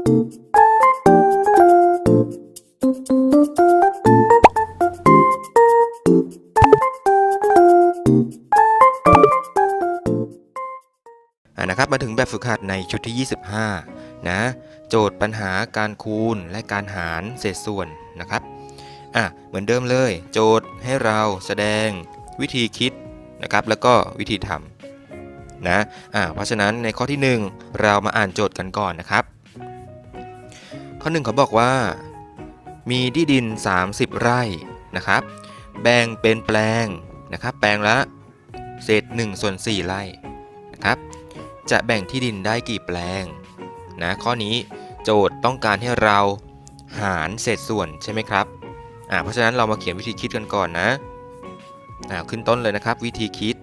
อะนะครับมาถึงแบบฝึกหัดในชุดที่ 25 นะ โจทย์ปัญหาการคูณและการหารเศษส่วนนะครับอะเหมือนเดิมเลย โจทย์ให้เราแสดงวิธีคิดนะครับ แล้วก็วิธีทำนะอะเพราะฉะนั้นในข้อที่ 1 เรามาอ่านโจทย์กันก่อนนะครับ ข้อ1เขาบอกว่า มีที่ดิน 30 ไร่นะครับ แบ่งเป็นแปลงนะครับ แปลงละเศษ1ส่วน4ไร่นะครับ จะแบ่งที่ดินได้กี่แปลงนะข้อนี้โจทย์ต้องการให้เราหารเศษส่วนใช่ไหมครับอ่าเพราะฉะนั้นเรามาเขียนวิธีคิดกันก่อนนะอ่าขึ้นต้นเลยนะครับ วิธีคิด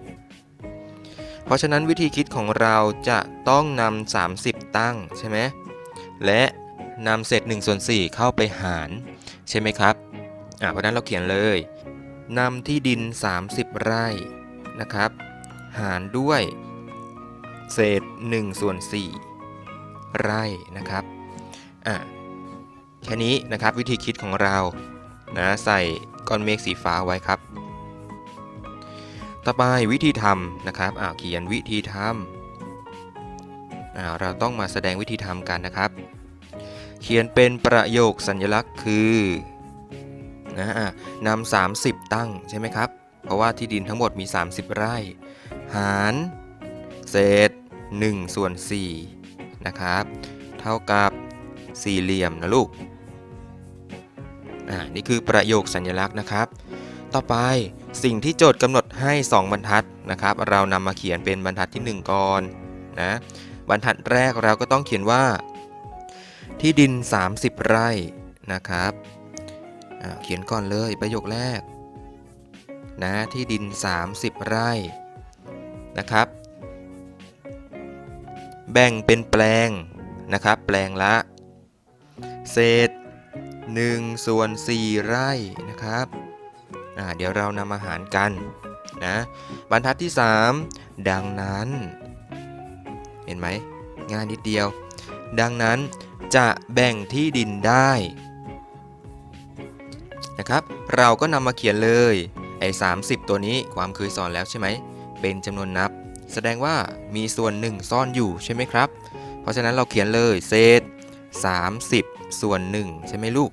เพราะฉะนั้นวิธีคิดของเราจะต้องนำ30 ตั้งใช่ไหมและ นำเศษ1ส่วน4เข้าไปหาร ใช่ไหมครับอ่าเพราะนั้นเราเขียนเลยนำที่ดิน 30 ไร่นะครับ หารด้วย เศษ1ส่วน4ไร่นะครับอะแค่นี้นะครับวิธีคิดของเรานะใส่ก้อนเมฆสีฟ้าไว้ครับ ต่อไปวิธีทำนะครับอ่าเขียนวิธีทำอ่าเราต้องมาแสดงวิธีทำกันนะครับ เขียนเป็นประโยคสัญลักษณ์คือนะอะนำ30 ตั้งใช่ไหมครับ เพราะว่าที่ดินทั้งหมดมี 30 ไร่ หาร เศษ1ส่วน4นะครับ เท่ากับสี่เหลี่ยมนะลูก อ่า นี่คือประโยคสัญลักษณ์นะครับ ต่อไปสิ่งที่โจทย์กำหนดให้ 2 บรรทัดนะครับ เรานำมาเขียนเป็นบรรทัดที่ 1 ก่อนนะ บรรทัดแรกเราก็ต้องเขียนว่า ที่ดิน 30 ไร่นะครับเขียนก่อนเลยประโยคแรกนะที่ดิน 30 ไร่นะครับ แบ่งเป็นแปลงนะครับ แปลงละ เศษ1ส่วน4ไร่นะครับเดี๋ยวเรานำมาหารกันนะบรรทัดที่ 3 ดังนั้น เห็นไหมง่ายนิดเดียว ดังนั้น จะแบ่งที่ดินได้นะครับ เราก็นำมาเขียนเลยไอ้30 ตัวนี้ความเคยสอนแล้วใช่ไหม เป็นจำนวนนับ แสดงว่ามีส่วน 1 ซ่อนอยู่ใช่ไหมครับ เพราะฉะนั้นเราเขียนเลยเศษ 30 ส่วน 1 ใช่ไหมลูก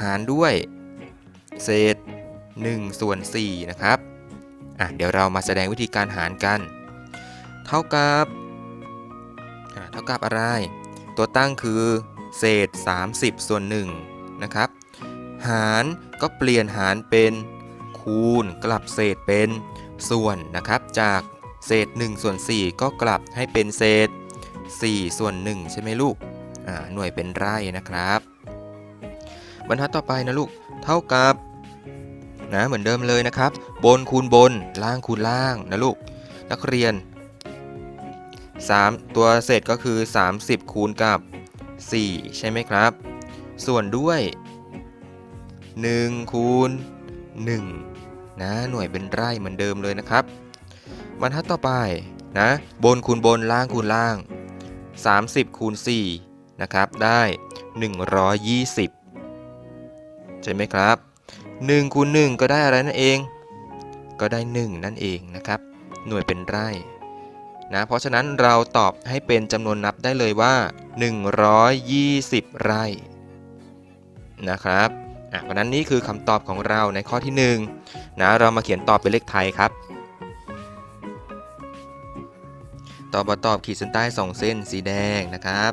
หารด้วย เศษ1ส่วน4นะครับอะเดี๋ยวเรามาแสดงวิธีการหารกัน เท่ากับเท่ากับอะไร ตัวตั้งคือ เศษ 30 ส่วน1นะครับ หารก็เปลี่ยนหารเป็นคูณกลับเศษเป็นส่วนนะครับ จากเศษ 1 ส่วน 4 ก็กลับให้เป็นเศษ 4 ส่วน 1 ใช่ไหมลูกอ่าหน่วยเป็นไร่นะครับ บรรทัดต่อไปนะลูก เท่ากับนะเหมือนเดิมเลยนะครับ บนคูณบน ล่างคูณล่างนะลูก นักเรียน 3 ตัวเศษก็คือ 30 คูณกับ 4 ใช่ไหมครับ ส่วนด้วย 1 คูณ 1 นะ หน่วยเป็นไร่เหมือนเดิมเลยนะครับบรรทัดต่อไปนะ บนคูณบนล่างคูณล่าง 30 คูณ 4 นะครับ ได้ 120 ใช่ไหมครับ1คูณ1ก็ได้อะไรนั่นเอง ก็ได้ 1 นั่นเองนะครับ หน่วยเป็นไร่ นะเพราะฉะนั้นเราตอบให้เป็นจำนวนนับได้เลยว่า 120 ไร่นะครับอะเพราะฉะนั้นนี่คือคำตอบของเราในข้อที่1นะเรามาเขียนตอบเป็นเลขไทยครับตอบมาตอบขีดเส้นใต้ 2 เส้นสีแดงนะครับ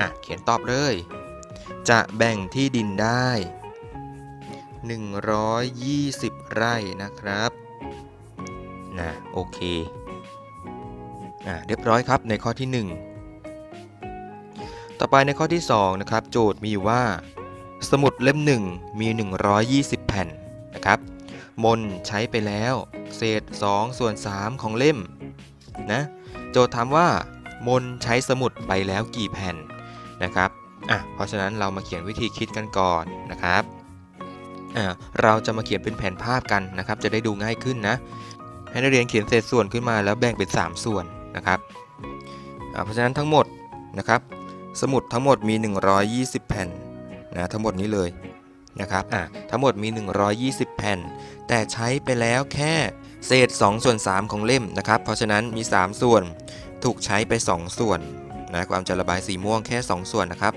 อะเขียนตอบเลย จะแบ่งที่ดินได้ 120 ไร่นะครับนะโอเค เรียบร้อยครับในข้อที่ 1 ต่อไปในข้อที่2นะครับโจทย์มีอยู่ว่า สมุดเล่ม 1 มี 120 แผ่นนะครับ มนใช้ไปแล้ว เศษ 2 ส่วน 3 ของเล่มนะโจทย์ถามว่ามนใช้สมุดไปแล้วกี่แผ่นนะครับอะเพราะฉะนั้นเรามาเขียนวิธีคิดกันก่อนนะครับอ่าเราจะมาเขียนเป็นแผนภาพกันนะครับ จะได้ดูง่ายขึ้นนะให้นักเรียนเขียนเศษส่วนขึ้นมาแล้วแบ่งเป็น 3 ส่วน นะครับเพราะฉะนั้นทั้งหมดนะครับสมุดทั้งหมดมี 120 แผ่นนะทั้งหมดนี้เลยนะครับอะทั้งหมดมี 120 แผ่น แต่ใช้ไปแล้วแค่เศษ 2 ส่วน 3 ของเล่มนะครับ เพราะฉะนั้นมี 3 ส่วนถูกใช้ไป 2 ส่วนนะความจะระบายสีม่วงแค่ 2 ส่วนนะครับ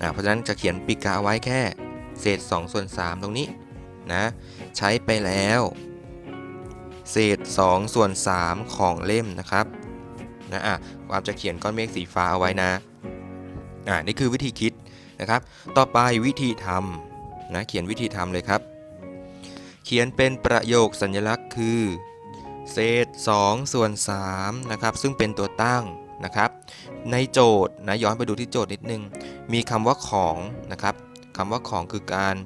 อะเพราะฉะนั้นจะเขียนปีกกาไว้แค่เศษ 2 ส่วน 3 ตรงนี้นะใช้ไปแล้ว เศษ2ส่วน3ของเล่มนะครับนะอะความจะเขียนก้อนเมฆสีฟ้าเอาไว้นะอ่านี่คือวิธีคิดนะครับ ต่อไปวิธีทำนะเขียนวิธีทำเลยครับ เขียนเป็นประโยคสัญลักษณ์คือ เศษ2ส่วน3นะครับซึ่งเป็นตัวตั้งนะครับ ในโจทย์นะย้อนไปดูที่โจทย์นิดนึง มีคำว่าของนะครับคำว่าของคือการ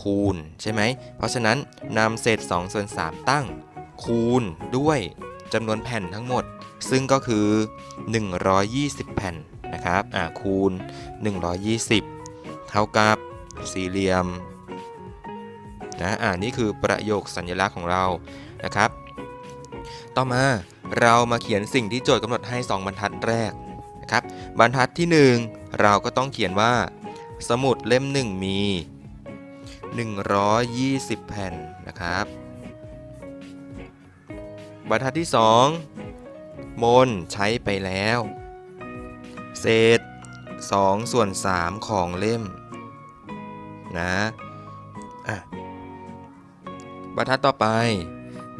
คูณใช่ไหม เพราะฉะนั้นนำเศษ2ส่วน3ตั้ง คูณด้วยจำนวนแผ่นทั้งหมด ซึ่งก็คือ 120 แผ่นนะครับอ่าคูณ 120 เท่ากับสี่เหลี่ยมนะอ่านี่คือประโยคสัญลักษณ์ของเรานะครับ ต่อมาเรามาเขียนสิ่งที่โจทย์กำหนดให้ 2 บรรทัดแรกนะครับ บรรทัดที่ 1 เราก็ต้องเขียนว่า สมุดเล่ม 1 มี 120 แผ่นนะครับ บรรทัดที่ 2 มนใช้ไปแล้ว เศษ2ส่วน3ของเล่มนะอะบรรทัดต่อไป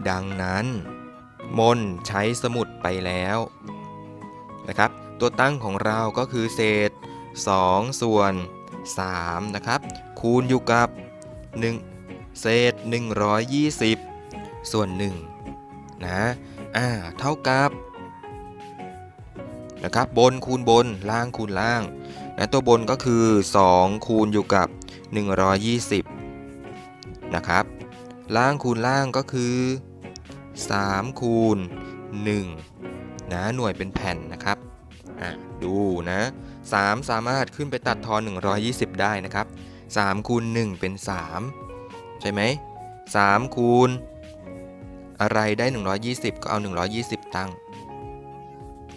ดังนั้น มนใช้สมุดไปแล้วนะครับ ตัวตั้งของเราก็คือเศษ 2 ส่วน 3 นะครับ คูณอยู่กับ 1 เศษ 120 ส่วน 1 นะอ่าเท่ากับนะครับบนคูณบนล่างคูณล่างนะตัวบนก็คือ 2 คูณอยู่กับ 120 นะครับ ล่างคูณล่างก็คือ 3 คูณ1นะหน่วยเป็นแผ่นนะครับอะดูนะ3สามารถขึ้นไปตัดทอน 120 ได้นะครับ3คูณ1เป็น 3 ใช่ไหม3คูณ อะไรได้ 120 ก็เอา 120 ตั้ง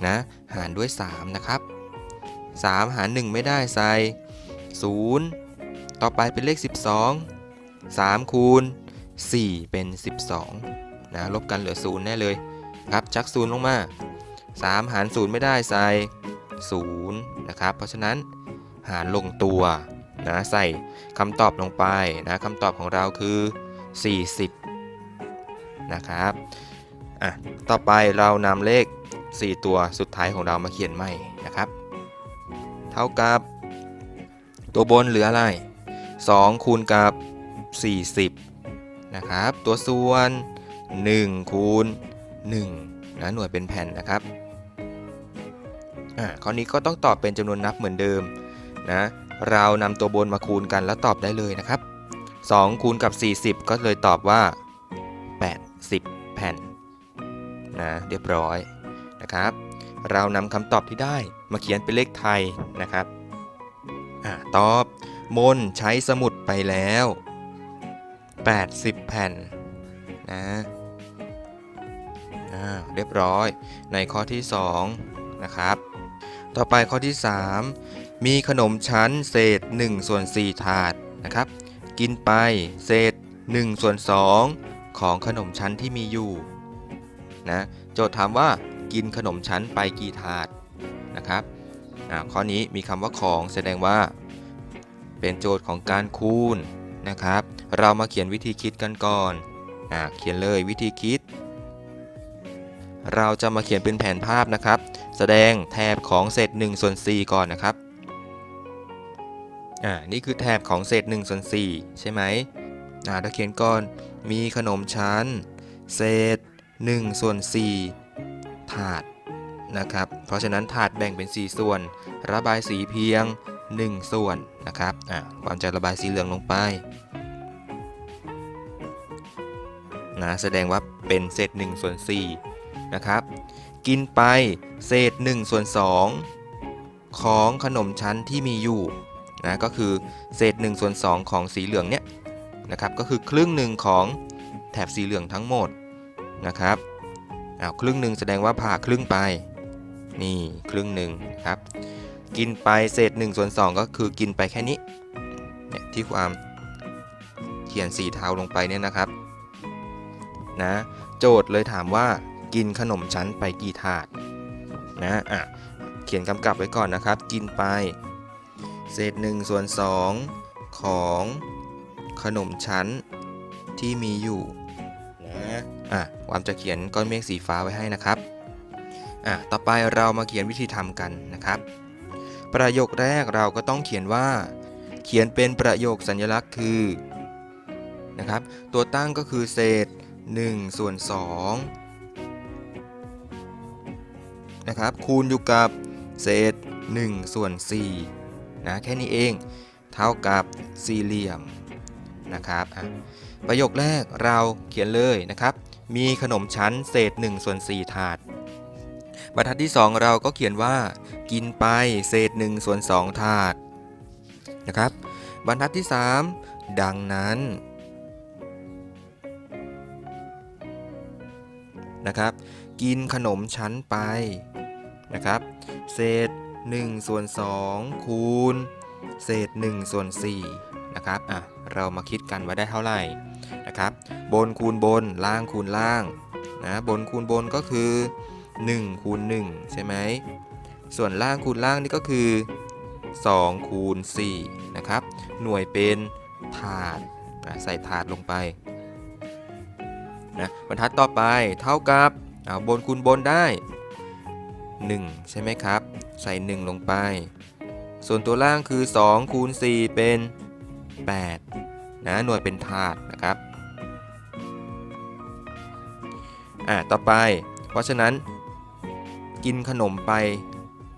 นะหารด้วย 3 นะครับ 3 หาร 1 ไม่ได้ใส่ 0 ต่อไปเป็นเลข 12 3 คูณ 4 เป็น 12นะลบกันเหลือ 0 แน่เลยครับชัก 0 ลงมา 3 หาร 0 ไม่ได้ใส่0นะครับ เพราะฉะนั้นหารลงตัวนะใส่คำตอบลงไปนะคำตอบของเราคือ 40 นะครับอะต่อไปเรานำเลข 4 ตัวสุดท้ายของเรามาเขียนใหม่นะครับ เท่ากับ ตัวบนเหลืออะไร 2 คูณกับ 40 นะครับ ตัวส่วน 1 คูณ1นะหน่วยเป็นแผ่นนะครับอ่าข้อนี้ก็ต้องตอบเป็นจำนวนนับเหมือนเดิมนะเรานำตัวบนมาคูณกันแล้วตอบได้เลยนะครับ 2 คูณกับ 40 ก็เลยตอบว่า 80แผ่นนะเรียบร้อยนะครับ เรานำคำตอบที่ได้มาเขียนเป็นเลขไทยนะครับอตอบมนใช้สมุดไปแล้ว 80 แผ่นนะอ่าเรียบร้อยในข้อที่ 2 นะครับ ต่อไปข้อที่ 3 มีขนมชั้นเศษ1ส่วน4ถาดนะครับ กินไปเศษ1ส่วน2 ของขนมชั้นที่มีอยู่นะโจทย์ถามว่ากินขนมชั้นไปกี่ถาดนะครับอ่าข้อนี้มีคำว่าของแสดงว่า เป็นโจทย์ของการคูณนะครับ เรามาเขียนวิธีคิดกันก่อนอ่าเขียนเลยวิธีคิด เราจะมาเขียนเป็นแผนภาพนะครับ แสดงแถบของเศษ1ส่วน4ก่อนนะครับอ่านี่คือแถบของเศษ1ส่วน4ใช่ไหมอ่าเราเขียนก่อน มีขนมชั้น เศษ1ส่วน4ถาดนะครับ เพราะฉะนั้นถาดแบ่งเป็น 4 ส่วน ระบายสีเพียง 1 ส่วนนะครับอ่าความจะระบายสีเหลืองลงไปนะแสดงว่าเป็นเศษ1ส่วน4นะครับ กินไปเศษ1ส่วน2ของขนมชั้นที่มีอยู่นะก็คือเศษ1ส่วน2ของสีเหลืองเนี่ย นะครับก็คือครึ่งหนึ่งของแถบสีเหลืองทั้งหมดนะครับอ้าวครึ่งหนึ่งแสดงว่าผ่าครึ่งไป นี่ครึ่งหนึ่งครับกินไปเศษ1ส่วน2ก็คือกินไปแค่นี้เนี่ยที่ความเขียนสีเทาลงไปเนี่ยนะครับนะโจทย์เลยถามว่ากินขนมชั้นไปกี่ถาดนะอะเขียนกำกับไว้ก่อนนะครับ กินไป เศษ1ส่วน2ของ ขนมชั้นที่มีอยู่นะอะความจะเขียนก้อนเมฆสีฟ้าไว้ให้นะครับอะต่อไปเรามาเขียนวิธีทำกันนะครับ ประโยคแรกเราก็ต้องเขียนว่า เขียนเป็นประโยคสัญลักษณ์คือนะครับ ตัวตั้งก็คือเศษ1ส่วน2นะครับคูณอยู่กับเศษ1ส่วน4นะแค่นี้เอง เท่ากับสี่เหลี่ยม นะครับประโยคแรกเราเขียนเลยนะครับ มีขนมชั้นเศษ1ส่วน4ถาด บรรทัดที่ 2 เราก็เขียนว่า กินไปเศษ1ส่วน2ถาดนะครับ บรรทัดที่ 3 ดังนั้นนะครับ กินขนมชั้นไปนะครับ เศษ1ส่วน2คูณ เศษ1ส่วน4นะครับอะ เรามาคิดกันว่าได้เท่าไหร่นะครับ บนคูณบนล่างคูณล่างนะบนคูณบนก็คือ1คูณ1ใช่ไหมส่วนล่างคูณล่างนี่ก็คือ2คูณ4นะครับ หน่วยเป็นถาดใส่ถาดลงไปนะบรรทัดต่อไปเท่ากับเอาบนคูณบนได้ 1 ใช่ไหมครับ ใส่ 1 ลงไป ส่วนตัวล่างคือ2คูณ4เป็น 8นะหน่วยเป็นถาดนะครับอ่าต่อไป เพราะฉะนั้น กินขนมไป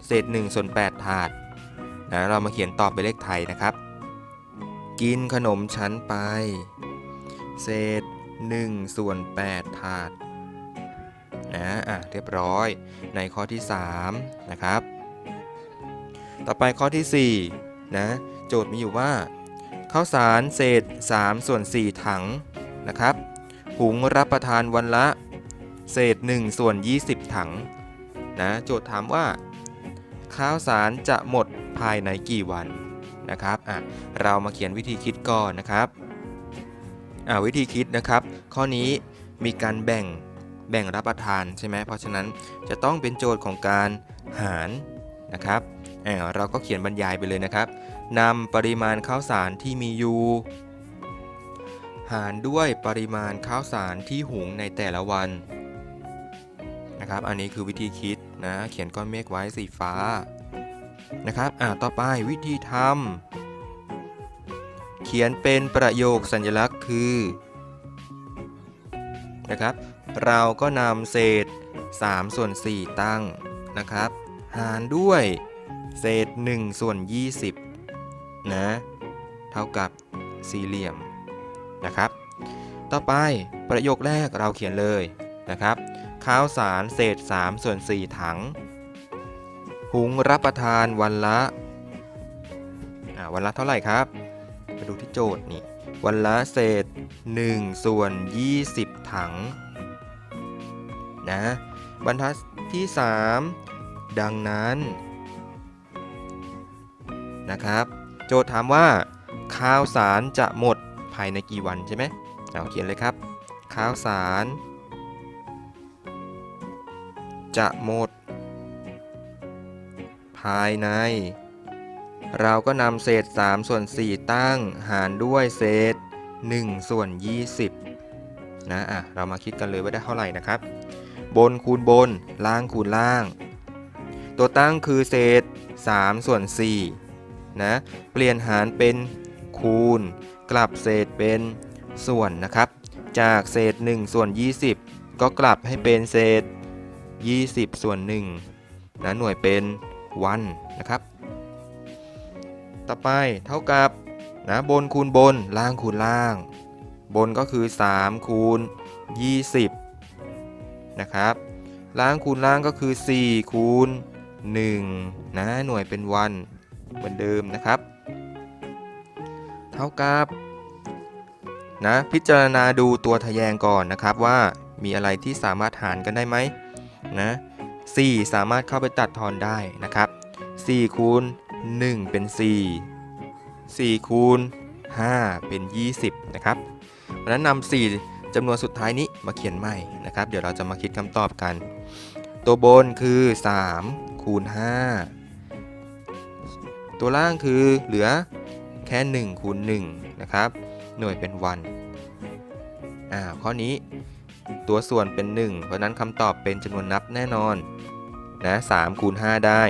เศษ1ส่วน8ถาดนะเรามาเขียนตอบเป็นเลขไทยนะครับ กินขนมชั้นไป เศษ1ส่วน8ถาดนะอะเรียบร้อยในข้อที่ 3 นะครับ ต่อไปข้อที่4นะโจทย์มีอยู่ว่า ข้าวสารเศษ3ส่วน4ถังนะครับ หุงรับประทานวันละ เศษ1ส่วน20 ถังนะโจทย์ถามว่า ข้าวสารจะหมดภายในกี่วันนะครับอะเรามาเขียนวิธีคิดก่อนนะครับอ่าวิธีคิดนะครับ ข้อนี้มีการแบ่งแบ่งรับประทานใช่ไหมเพราะฉะนั้นจะต้องเป็นโจทย์ของการหารนะครับอ่าเราก็เขียนบรรยายไปเลยนะครับ นำปริมาณข้าวสารที่มีอยู่ หารด้วยปริมาณข้าวสารที่หุงในแต่ละวันนะครับอันนี้คือวิธีคิดนะเขียนก้อนเมฆไว้สีฟ้านะครับอ่าต่อไปวิธีทำเขียนเป็นประโยคสัญลักษณ์คือนะครับเราก็นำเศษ3ส่วน4ตั้งนะครับ หารด้วยเศษ1ส่วน20 นะ เท่ากับสี่เหลี่ยมนะครับ ต่อไปประโยคแรกเราเขียนเลยนะครับ ข้าวสารเศษ 3 ส่วน 4 ถัง หุงรับประทานวันละวันละเท่าไหร่ครับ มาดูที่โจทย์นี่ วันละเศษ 1 ส่วน 20 ถังนะบรรทัดที่ 3 ดังนั้นนะครับ โจทย์ถามว่าข้าวสารจะหมดภายในกี่วันใช่ไหมเอาเขียนเลยครับ ข้าวสาร จะหมด ภายใน เราก็นำเศษ 3 ส่วน 4 ตั้งหารด้วยเศษ 1 ส่วน 20 นะอะเรามาคิดกันเลยว่าได้เท่าไหร่นะครับ บนคูณบน ล่างคูณล่าง ตัวตั้งคือเศษ 3 ส่วน 4 นะเปลี่ยนหารเป็นคูณ กลับเศษเป็นส่วนนะครับ จากเศษ 1 ส่วน 20 ก็กลับให้เป็นเศษ 20 ส่วน1นะหน่วยเป็นวันนะครับ ต่อไปเท่ากับนะบนคูณบนล่างคูณล่าง บนก็คือ 3 คูณ 20 นะครับ ล่างคูณล่างก็คือ 4 คูณ1นะหน่วยเป็นวัน เหมือนเดิมนะครับ เท่ากับนะพิจารณาดูตัวทะแยงก่อนนะครับว่ามีอะไรที่สามารถหารกันได้ไหมนะ4สามารถเข้าไปตัดทอนได้นะครับ4คูณ1เป็น 4 4คูณ5เป็น 20นะครับเพราะนั้นนำ4จำนวนสุดท้ายนี้มาเขียนใหม่นะครับ เดี๋ยวเราจะมาคิดคำตอบกัน ตัวบนคือ 3 คูณ 5 ตัวล่างคือเหลือแค่1คูณ1นะครับหน่วยเป็นวันอ่าข้อนี้ตัวส่วนเป็น 1 เพราะนั้นคำตอบเป็นจำนวนนับแน่นอนนะ3คูณ5ได้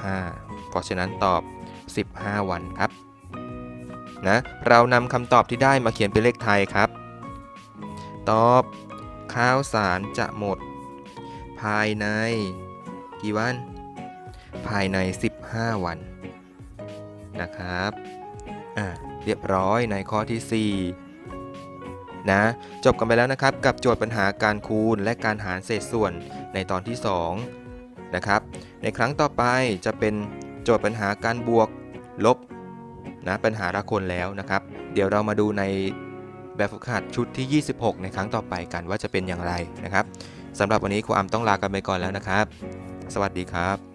15 เพราะฉะนั้นตอบ 15 วันครับนะเรานำคำตอบที่ได้มาเขียนเป็นเลขไทยครับ ตอบข้าวสารจะหมด ภายใน กี่วัน ภายใน 15 วัน นะครับอ่าเรียบร้อยในข้อที่ 4 นะ จบกันไปแล้วนะครับ กับโจทย์ปัญหาการคูณและการหารเศษส่วนในตอนที่ 2 นะครับ ในครั้งต่อไปจะเป็นโจทย์ปัญหาการบวกลบนะปัญหาละคนแล้วนะครับ เดี๋ยวเรามาดูในแบบฝึกหัดชุดที่ 26 ในครั้งต่อไปกันว่าจะเป็นอย่างไรนะครับสำหรับวันนี้ครูอัมต้องลากันไปก่อนแล้วนะครับ สวัสดีครับ